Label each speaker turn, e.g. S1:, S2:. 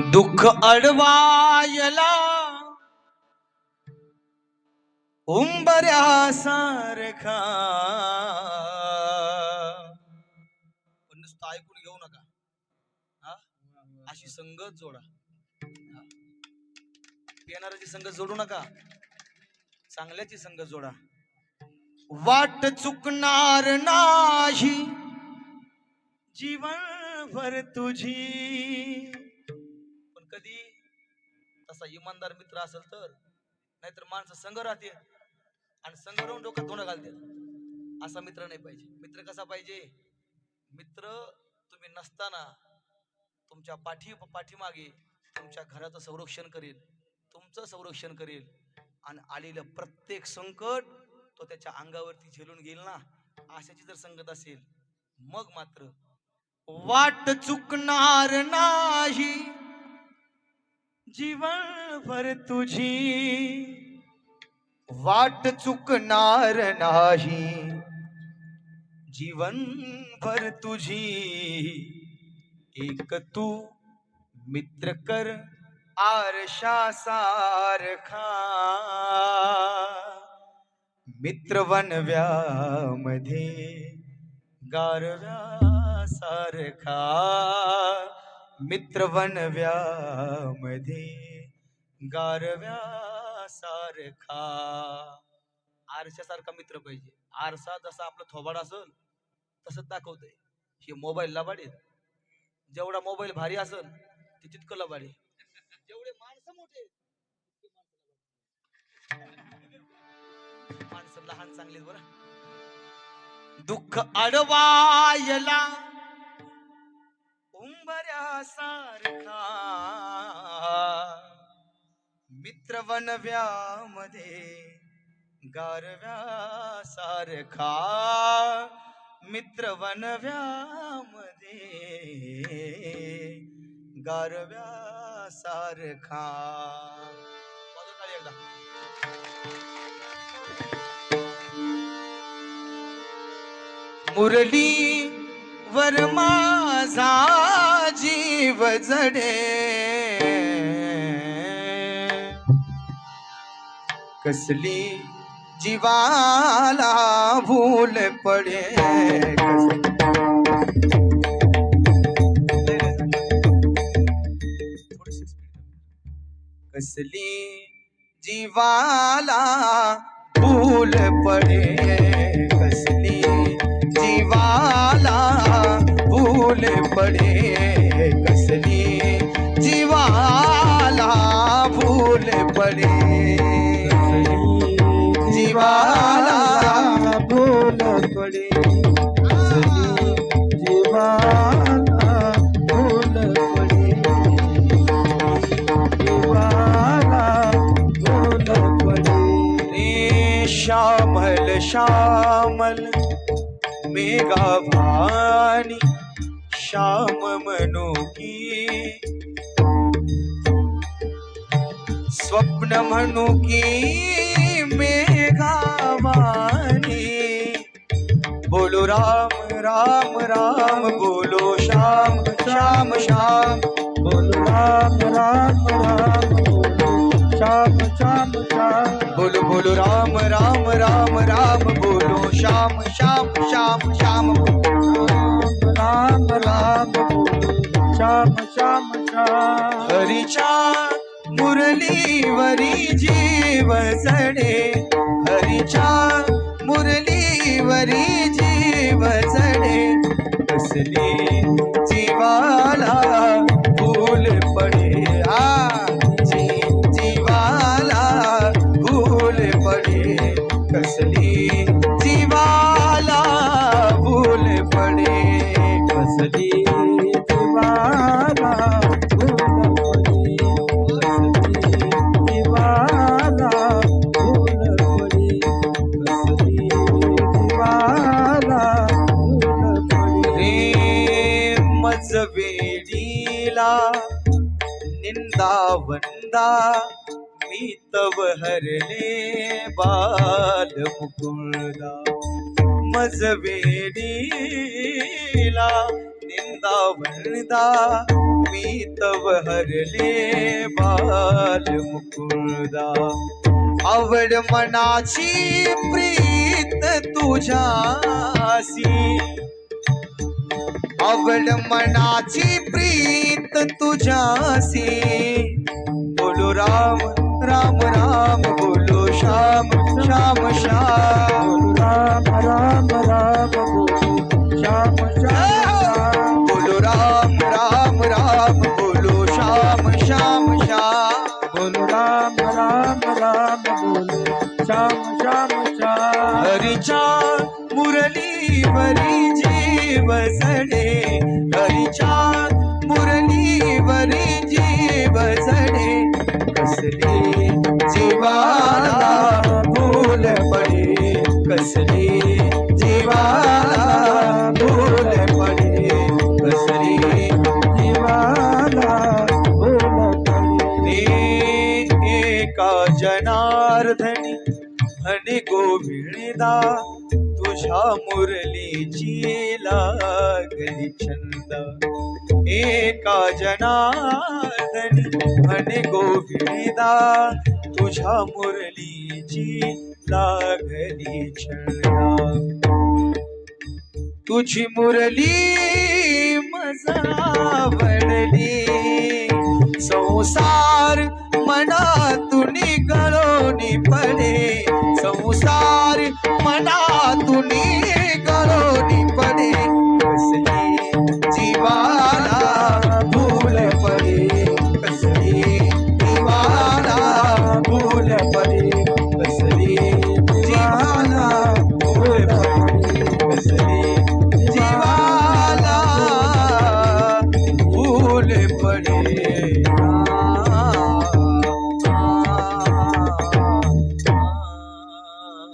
S1: दुःख अडवायला उंबऱ्यासारखा पण नुसतं ऐकून घेऊ नका. हा? अशी संगत जोडा. येणाऱ्याची संगत जोडू नका. चांगल्याची संगत जोडा. वाट चुकणार नाही. जीवन भर तुझी. कधी तसा इमानदार मित्र असेल तर नाहीतर माणसं संघ राहते आणि संघ राहून डोक्यात धोंड घालते असा मित्र नाही पाहिजे. मित्र कसा पाहिजे? मित्र तुम्ही नसताना तुमच्या पाठी पाठीमागे तुमच्या घराचं संरक्षण करेल तुमचं संरक्षण करेल आणि आलेलं प्रत्येक संकट तो त्याच्या अंगावरती झेलून घेईल ना? अशाची जर संगत असेल मग मात्र वाट चुकणार नाही. जीवनभर तुझी वाट चुकणार नाही. जीवनभर तुझी एक तू मित्र कर आरशा सारखा. मित्र वनव्यामध्ये गारव्या सारखा. मित्र वनव्यामध्ये गारव्या सारखा. आरशासारखा मित्र पाहिजे. आरसा जसा आपला थोबाड असेल तसंच दाखवतंय. हे मोबाईल लबाड आहेत. जेवढा मोबाईल भारी असेल ते तितकं लबाड जेवढे माणसं मोठे माणसं माणसं लहान चांगली बरं. दुःख अडवायला सारखा. मित्र वनव्यामध्ये गारव्या सारखा मित्र वनव्यामध्ये गारव्या सारखा मुरली वर माझा वजडे कसली जीवाला भूल पडे. कसली जीवाला भूल पडे. कसली जीवाला भूल पडे. भूल पडे जीवाला
S2: भूल पडे जीवाला भूल पडे
S1: रे श्यामल श्यामल मेघा भानी श्याम मनो की स्वप्न म्हणू की मेघावा राम राम राम बोलो श्याम श्याम श्याम।
S2: बोलो राम राम राम बोलो श्याम श्याम श्याम।
S1: बोलो बोलो राम राम राम राम बोलो श्याम श्याम श्याम श्याम।
S2: राम राम श्याम श्याम श्याम।
S1: हरीच्या मुरलीवरी जीव सणे हरीच्या मुरलीवरी जीव जडे कसली जीवाला त्याच वेडीला निंदा वंदा मी तव हरले बाल मुकुळदा मज वेडीला निंदा वंदा मी तव हरले बाल मुकुळदा आवड मनाची प्रीत तुझ्यासी आवड मनाची प्रीत तुझ्यासी बोलो राम राम राम बोलो श्याम श्याम श्याम.
S2: राम राम राम बोलो श्याम श्याम
S1: बोलो राम राम राम बोलो श्याम श्याम श्याम.
S2: बोलो राम राम राम बोलो श्याम श्याम श्याम.
S1: मुरली वरी जी जीव सडे मुरली वरी जी सडे कसली जीवाला भूल पडे कसली जीवाला भूल पडे कसली
S2: जीवाला भूल पडे.
S1: एका जनार्दनी आणि गोविंदा अशा मुरलीची लागली छंद. एका जनार्दनी म्हणे गोविंदा तुझ्या मुरलीची लागली छंदा. तुझी मुरली